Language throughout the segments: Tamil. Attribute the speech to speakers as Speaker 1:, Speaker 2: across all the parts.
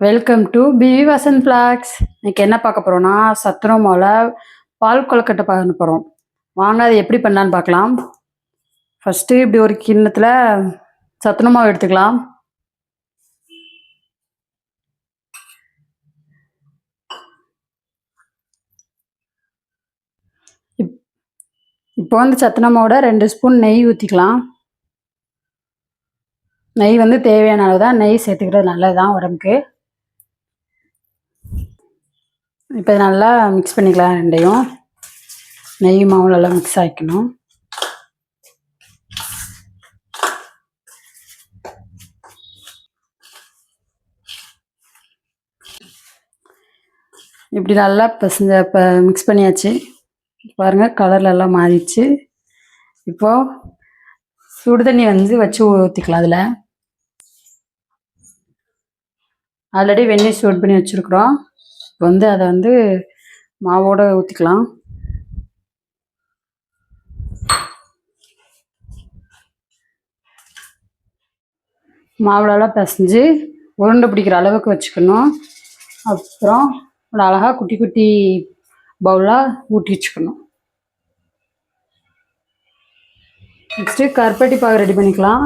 Speaker 1: Welcome to PV Vasanth vlogs இன்னைக்கு என்ன பார்க்க போகிறோம்னா சத்துணவுல பால் கொழுக்கட்டை பண்ண போகிறோம் வாங்க அது எப்படி பண்ணலான்னு பார்க்கலாம். ஃபஸ்ட்டு இப்படி ஒரு கிண்ணத்தில் சத்துணவு எடுத்துக்கலாம். இப் இப்போ வந்து சத்துணவு ரெண்டு ஸ்பூன் நெய் ஊற்றிக்கலாம் நெய் வந்து தேவையான அளவு தான் நெய் சேர்த்துக்கிறது நல்லது தான் உடம்புக்கு. இப்போ இது நல்லா மிக்ஸ் பண்ணிக்கலாம் ரெண்டையும். நெய் மாவு நல்லா மிக்ஸ் ஆகிக்கணும் இப்படி நல்லா பசங்க இப்போ மிக்ஸ் பண்ணியாச்சு. பாருங்கள் கலர்லெல்லாம் மாறிடுச்சு. இப்போது சுடு தண்ணி வந்து வச்சு ஊற்றிக்கலாம் அதில். ஆல்ரெடி வெந்நீர் சூட் பண்ணி வச்சுருக்குறோம். இப்போ வந்து அதை வந்து மாவோட ஊற்றிக்கலாம் மாவுலலாம் பிசைஞ்சு உருண்டை பிடிக்கிற அளவுக்கு வச்சுக்கணும். அப்புறம் ஒரு அழகாக குட்டி குட்டி பவுலாக ஊற்றி வச்சுக்கணும். நெக்ஸ்ட்டு கருப்பட்டி பாகு ரெடி பண்ணிக்கலாம்.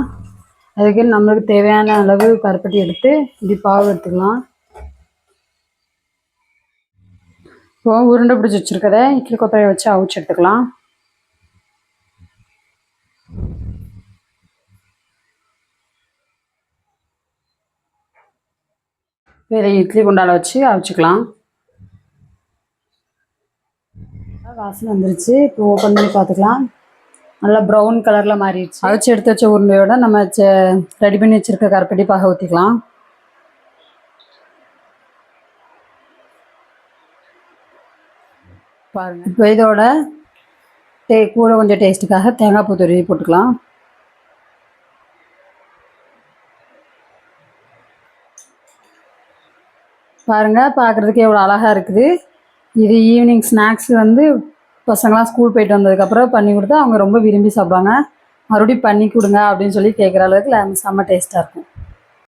Speaker 1: அதுக்கு நம்மளுக்கு தேவையான அளவு கருப்பட்டி எடுத்து இப்படி பாகு எடுத்துக்கலாம். இப்போ உருண்டை பிடிச்சி வச்சுருக்கத இட்லி கொப்பரையை வச்சு அவிச்சு எடுத்துக்கலாம். இதை இட்லி குண்டால வச்சு அவிச்சுக்கலாம். வாசனை வந்துருச்சு. இப்போ ஓப்பன் பண்ணி பார்த்துக்கலாம். நல்லா ப்ரௌன் கலரில் மாறிடுச்சு. அவிச்சு எடுத்து வச்ச உருண்டையோட நம்ம ரெடி பண்ணி வச்சுருக்க கருப்பட்டி பாக ஊற்றிக்கலாம் பாருங்கள் இப்போ இதோட டே கூட கொஞ்சம் டேஸ்ட்டுக்காக தேங்காய் பூ துருவி போட்டுக்கலாம். பாருங்கள் பார்க்குறதுக்கு எவ்வளோ அழகாக இருக்குது. இது ஈவினிங் ஸ்நாக்ஸ் வந்து பசங்களாம் ஸ்கூல் போயிட்டு வந்ததுக்கப்புறம் பண்ணி கொடுத்தா அவங்க ரொம்ப விரும்பி சாப்பிடுவாங்க. மறுபடியும் பண்ணி கொடுங்க அப்படின்னு சொல்லி கேட்குற அளவுக்கு செம்ம டேஸ்ட்டாக இருக்கும்.